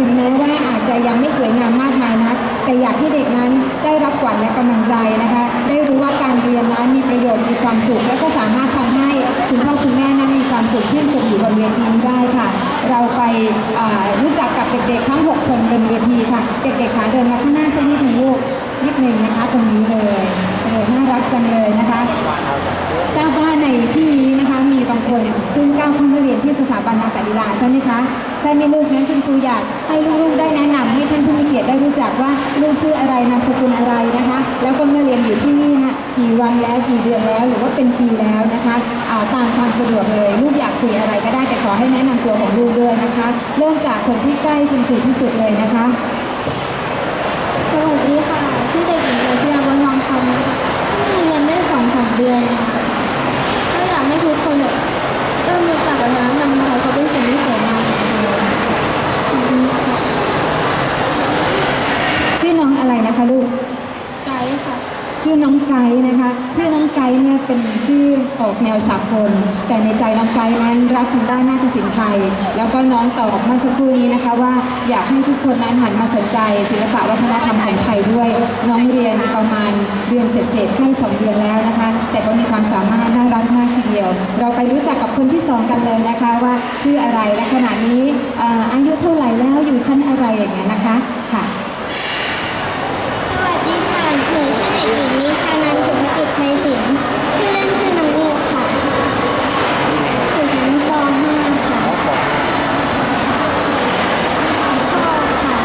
ถึงแม้ว่าอาจจะยังไม่สวยงามมากมายนัก แต่อยากให้เด็กนั้นได้รับขวัญและกำลังใจนะคะ ได้รู้ว่าการเรียนนั้นมีประโยชน์มีความสุขและก็สามารถทำให้คุณพ่อคุณแม่นั้นมีความสุขชื่นชมอยู่บนเวทีนี้ได้ค่ะ เราไปรู้จักกับเด็กๆทั้ง 6 คนบนเวทีค่ะ เด็กๆขาเดินมาข้างหน้าสักนิดหนึ่งลูกนิดหนึ่งนะคะตรงนี้เลยโอ้น่ารักจังเลยนะคะทราบว่าในที่นี้นะคะมีบางคนเพิ่งก้าวเข้ามาเรียนที่สถาบันนาตาลีลาใช่ไหมคะ ใช่ไหมลูกงั้นคุณครูอยากให้ลูกๆได้แนะนำให้ท่านผู้มีเกียรติได้รู้จักว่าลูกชื่ออะไรนามสกุลอะไรนะคะ แล้วก็มาเรียนอยู่ที่นี่นะกี่วันแล้วกี่เดือนแล้ว หรือว่าเป็นปีแล้วนะคะอ่าตามความสะดวกเลย ลูกอยากคุยอะไรก็ได้แต่ขอให้แนะนำตัวของลูกด้วยนะคะ เริ่มจากคนที่ใกล้คุณครูที่สุดเลยนะคะสวัสดีค่ะชื่อเด็กหญิงเอเชียบนทองคำนะคะเพิ่งมาเรียนได้สองสามเดือนนะคะก็อยากให้ทุกคนแบบเริ่มรู้จักวัฒนธรรมไทยเขาเป็นสิ่งที่สวยงามของเราขอบคุณค่ะ ชื่อ น้องอะไรนะคะลูก ไกด์ค่ะ ชื่อน้องไกด์นะคะ ชื่อน้องไกด์เนี่ยเป็นชื่อออกแนวสากลแต่ในใจน้องไกด์นั้นรักทางด้านนาฏศิลป์ไทย แล้วก็น้องตอบเมื่อสักครู่นี้นะคะว่าอยากให้ทุกคนนั้นหันมาสนใจ ศิลปะวัฒนธรรมของไทยด้วย น้องเรียนประมาณเดือนเศษๆใกล้สองเดือนแล้วนะคะ แต่ก็มีความสามารถน่ารักมากทีเดียว เราไปรู้จักกับคนที่สองกันเลยนะคะว่าชื่ออะไรและขณะนี้เอ่ออายุเท่าไหร่แล้วอยู่ชั้นอะไรอย่างเงี้ยนะคะค่ะ สวัสดีค่ะหนูชื่อเด็กหญิงนิชานันท์สุภกิจชัยศิลป์ชื่อเล่นชื่อน้องอิวค่ะอยู่ชั้นป .5 ค่ะ ชอบค่ะ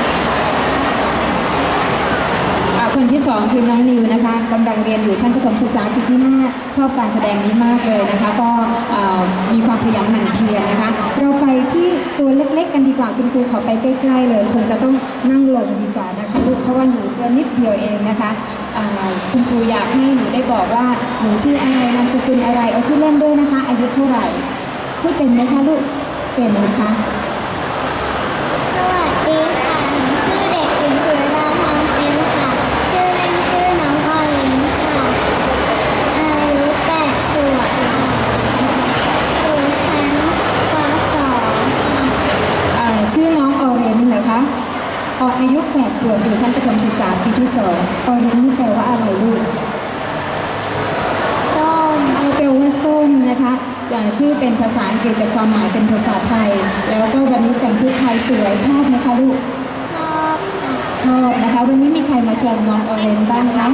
อ่า คนที่สองคือน้องนิวนะคะกำลังเรียนอยู่ชั้นประถมศึกษาปีที่ 5 ชอบการแสดงนี้มากเลยนะคะ ก็มีความขยันหมั่นเพียรนะคะ เราไปที่ตัวเล็กๆ กันดีกว่าคุณครูขอไปใกล้ๆเลยคงจะต้องนั่งลงดีกว่านะคะลูกเพราะว่าหนูตัวนิดเดียวเองนะคะคุณครูอยากให้หนูได้บอกว่าหนูชื่ออะไรนามสกุลอะไรเอาชื่อเล่นด้วยนะคะอายุเท่าไหร่พูดเป็นไหมคะลูกเป็นนะคะ สวัสดีค่ะ หนูชื่อเด็กหญิงสุรดาทองฟิวค่ะ ชื่อเล่นชื่อน้องออลินค่ะ อายุแปดขวบค่ะอยู่ชั้นป .2 ค่ะ เอ่อ ชื่อน้องออเรนจ์เหรอคะอออายุ8ขวบอยู่ชั้นประถมศึกษาปีที่สองออเรนจ์นี่แปลว่าอะไรลูกส้มเอาแปลว่าส้มนะคะจะชื่อเป็นภาษาอังกฤษแต่ความหมายเป็นภาษาไทย แล้วก็วันนี้แต่งชุดไทยสวยชอบไหมคะลูกชอบค่ะชอบนะคะ วันนี้มีใครมาชมน้องออเรนจ์บ้างคะ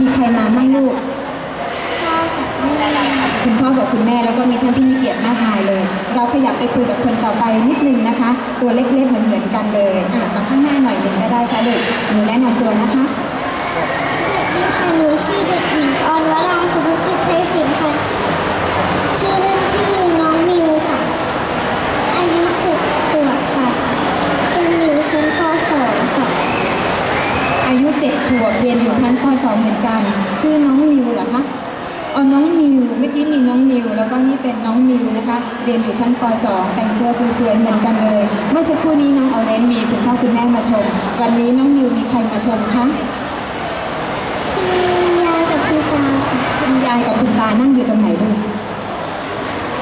มีใครมาบ้างลูก พ่อกับแม่ คุณพ่อกับคุณแม่แล้วก็มีท่านที่มีเกียรติมากมายเลย เราขยับ ไปคุยกับคนต่อไปนิดนึงนะคะ ตัวเล็กๆเหมือนเหมือนๆกันเลยอะมาข้างหน้าหน่อยหนึ่งก็ได้ค่ะลูกหนูแนะนำตัวนะคะสวัสดีค่ะหนูชื่อเด็กหญิงออนวราสุภกิจชัยศิลป์ค่ะชื่อเล่นชื่อน้องมิวค่ะ อายุเจ็ดขวบค่ะเรียนอยู่ชั้นป .2 ค่ะ อายุเจ็ดขวบเรียนอยู่ชั้นป .2 เหมือนกัน ชื่อน้องนิวเหรอคะ เอ๋อน้องนิวเมื่อกี้มีน้องนิวแล้วก็นี่เป็นน้องนิวนะคะ เรียนอยู่ชั้นป .2 แต่งตัวสวยๆเหมือนกันเลย เมื่อสักครู่นี้น้องออเรนมีคุณพ่อคุณแม่มาชม วันนี้น้องนิวมีใครมาชมคะคุณยายกับคุณตาค่ะคุณยายกับคุณตานั่งอยู่ตรงไหนลูก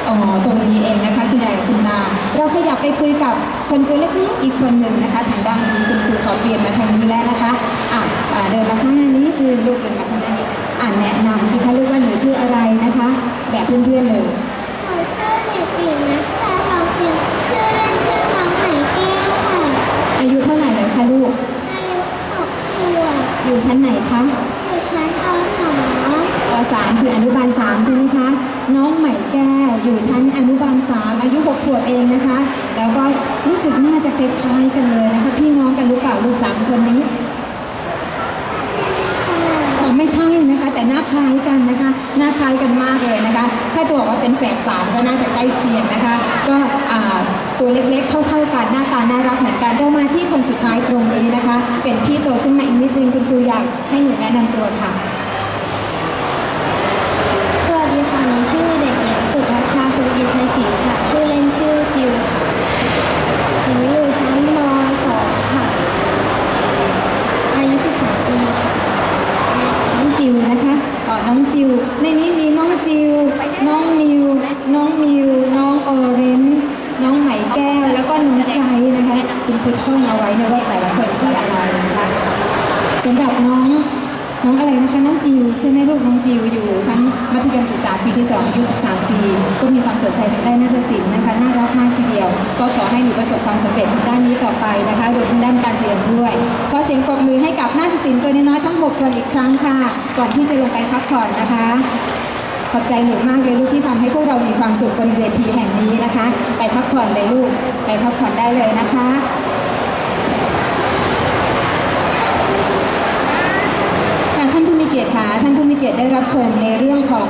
อ๋อตรงนี้เองนะคะคุณยายกับคุณตาเราขยับไปคุยกับคนตัวเล็กๆอีกคนหนึ่งนะคะทางด้านนี้คุณครูขอเปลี่ยนมาทางนี้แล้วนะคะอะอ่าเดินมาข้างหน้านี้ดูลูกเดินมาข้างหน้านี้อ่านแนะนำ ชื่ออะไรนะคะ แบบเพื่อนๆเลย หนูชื่อเด็กหญิงนัชชาทองพิมพ์ชื่อเล่นชื่อน้องไหมแก้วค่ะ อายุเท่าไหร่แล้วคะลูก อายุหกขวบอยู่ชั้นไหนคะอยู่ชั้นอสองป .3 คืออนุบาล 3 ใช่ไหมคะ น้องใหม่แก้วอยู่ชั้นอนุบาล 3 อายุ 6 ขวบเองนะคะ แล้วก็รู้สึกน่าจะคล้ายๆกันเลยนะคะ พี่น้องกันหรือเปล่าลูกสามคนนี้ใช่อ๋อ ไม่ใช่นะคะ แต่หน้าคล้ายกันนะคะหน้าคล้ายกันมากเลยนะคะ ถ้าจะบอกว่าเป็นแฝดสามก็น่าจะใกล้เคียงนะคะ ก็ตัวเล็กๆ เท่าๆกันหน้าตาน่ารักเหมือนกันเรามาที่คนสุดท้ายตรงนี้นะคะ เป็นพี่โตขึ้นมาอีกนิดนึงคุณครูอยากให้หนูแนะนำตัวค่ะสวัสดีค่ะหนูชื่อเด็กหญิงสุภัชาสุภกิชัยศิลป์ค่ะชื่อเล่นชื่อจิวค่ะหนูอยู่ชั้นม .2 ค่ะ อายุ 13 ปีค่ะ น้องจิวนะคะอ๋อน้องจิว ในนี้มีน้องจิว น้องนิว น้องมิว น้องออเรนจ์น้องไหมแก้ว แล้วก็น้องไกนะคือท่องเอาไว้นะว่าแต่ละคนชื่ออะไรนะคะสำหรับน้องน้องอะไรนะคะน้องจิวใช่ไหมลูกน้องจิวอยู่ชั้นมัธยมศึกษาปีที่สองอายุ 13 ปี ก็มีความสนใจทางด้านนาฏศิลป์นะคะน่ารักมากทีเดียว ก็ขอให้หนูประสบความสำเร็จทางด้านนี้ต่อไปนะคะรวมทั้งด้านการเรียนด้วย ยงปรบมือให้กับนาฏศิลป์ตัวน้อยๆทั้ง 6 คนอีกครั้งค่ะ ก่อนที่จะลงไปพักผ่อนนะคะ ขอบใจหนูมากเลยลูกที่ทำให้พวกเรามีความสุขบนเวทีแห่งนี้นะคะ ไปพักผ่อนเลยลูก ไปพักผ่อนได้เลยนะคะค่ะท่านผู้มีเกียรติค่ะท่านผู้มีเกียรติได้รับชมในเรื่องของ